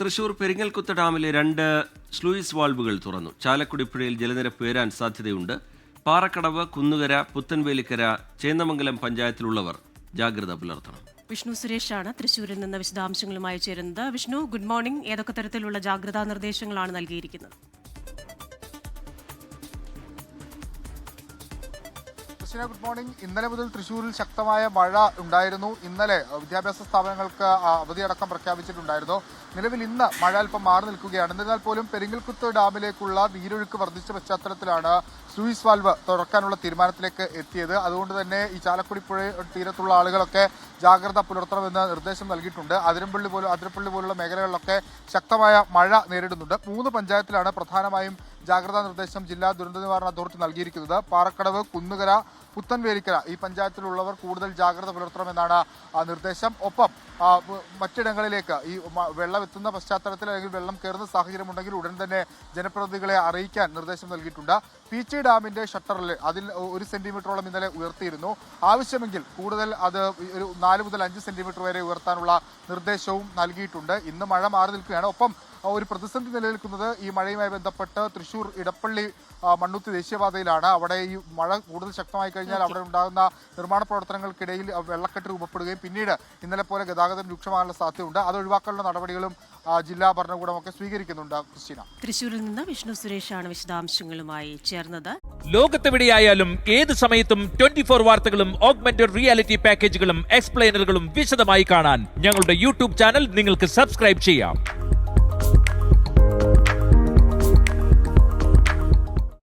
തൃശൂർ പെരിങ്ങൽക്കുത്ത് ഡാമിലെ രണ്ട് സ്ലൂയിസ് വാൾവുകൾ തുറന്നു. ചാലക്കുടി പുഴയിൽ ജലനിരപ്പ് ഉയരാൻ സാധ്യതയുണ്ട്. പാറക്കടവ് കുന്നുകര പുത്തൻവേലിക്കര ചേന്നമംഗലം പഞ്ചായത്തിലുള്ളവർ ജാഗ്രത പുലർത്തണം. വിഷ്ണു സുരേഷാണ് തൃശൂരിൽ നിന്ന് വിശദാംശങ്ങളുമായി ചേരുന്നത്. Vishnu good morning. ഏതൊക്കെ തരത്തിലുള്ള ജാഗ്രതാ നിർദ്ദേശങ്ങളാണ് നൽകിയിരിക്കുന്നത്? Krishna good morning. ഇന്നലെ മുതൽ തൃശ്ശൂരിൽ ശക്തമായ മഴ ഉണ്ടായിരുന്നു. ഇന്നലെ വിദ്യാഭ്യാസ സ്ഥാപനങ്ങൾക്ക് അവധിയടക്കം പ്രഖ്യാപിച്ചിട്ടുണ്ടായിരുന്നു. നിലവിൽ ഇന്ന് മഴ അല്പം മാറി നിൽക്കുകയാണ്. എന്നിരുന്നാൽ പോലും പെരിങ്ങൽക്കുത്ത് ഡാമിലേക്കുള്ള നീരൊഴുക്ക് വർദ്ധിച്ച പശ്ചാത്തലത്തിലാണ് സൂയിസ് വാൽവ് തുറക്കാനുള്ള തീരുമാനത്തിലേക്ക് എത്തിയത്. അതുകൊണ്ട് തന്നെ ഈ ചാലക്കുടി പുഴ തീരത്തുള്ള ആളുകളൊക്കെ ജാഗ്രത പുലർത്തണമെന്ന് നിർദ്ദേശം നൽകിയിട്ടുണ്ട്. അതിരമ്പള്ളി പോലും അതിരപ്പള്ളി പോലുള്ള മേഖലകളിലൊക്കെ ശക്തമായ മഴ നേരിടുന്നുണ്ട്. മൂന്ന് പഞ്ചായത്തിലാണ് പ്രധാനമായും ജാഗ്രതാ നിർദ്ദേശം ജില്ലാ ദുരന്ത നിവാരണ അതോറിറ്റി നൽകിയിരിക്കുന്നത്. പാറക്കടവ് കുന്നുകര പുത്തൻവേലിക്കര ഈ പഞ്ചായത്തിലുള്ളവർ കൂടുതൽ ജാഗ്രത പുലർത്തണമെന്നാണ് നിർദ്ദേശം. ഒപ്പം മറ്റിടങ്ങളിലേക്ക് ഈ വെള്ളം എത്തുന്ന പശ്ചാത്തലത്തിൽ അല്ലെങ്കിൽ വെള്ളം കയറുന്ന സാഹചര്യമുണ്ടെങ്കിൽ ഉടൻ തന്നെ ജനപ്രതിനിധികളെ അറിയിക്കാൻ നിർദ്ദേശം നൽകിയിട്ടുണ്ട്. പീച്ചി ഡാമിന്റെ ഷട്ടറിൽ അതിൽ ഒരു സെന്റിമീറ്ററോളം ഇന്നലെ ഉയർത്തിയിരുന്നു. ആവശ്യമെങ്കിൽ കൂടുതൽ അത് ഒരു നാല് മുതൽ അഞ്ച് സെന്റിമീറ്റർ വരെ ഉയർത്താനുള്ള നിർദ്ദേശവും നൽകിയിട്ടുണ്ട്. ഇന്ന് മഴ മാറി നിൽക്കുകയാണ്. ഒപ്പം ഒരു പ്രതിസന്ധി നിലനിൽക്കുന്നത് ഈ മഴയുമായി ബന്ധപ്പെട്ട് തൃശൂർ ഇടപ്പള്ളി മണ്ണുത്തി ദേശീയപാതയിലാണ്. അവിടെ ഈ മഴ കൂടുതൽ ശക്തമായി കഴിഞ്ഞാൽ അവിടെ ഉണ്ടാകുന്ന നിർമ്മാണ പ്രവർത്തനങ്ങൾക്കിടയിൽ വെള്ളക്കെട്ട് രൂപപ്പെടുകയും പിന്നീട് ഇന്നലെ പോലെ ഗതാഗതം രൂക്ഷമാകാനുള്ള സാധ്യതയുണ്ട്. അത് ഒഴിവാക്കാനുള്ള നടപടികളും ജില്ലാ ഭരണകൂടമൊക്കെ സ്വീകരിക്കുന്നുണ്ട്. ക്രിസ്റ്റീന. തൃശൂരിൽ നിന്ന് വിഷ്ണു സുരേഷാണ് വിശദാംശങ്ങളുമായി ചേർന്നത്. ലോകത്തെവിടെയായാലും ഏത് സമയത്തും ട്വന്റി ഫോർ വാർത്തകളും ഓഗ്മെന്റഡ് റിയാലിറ്റി പാക്കേജുകളും എക്സ്പ്ലെയിനറുകളും വിശദമായി കാണാൻ ഞങ്ങളുടെ യൂട്യൂബ് ചാനൽ നിങ്ങൾക്ക് സബ്സ്ക്രൈബ് ചെയ്യാം.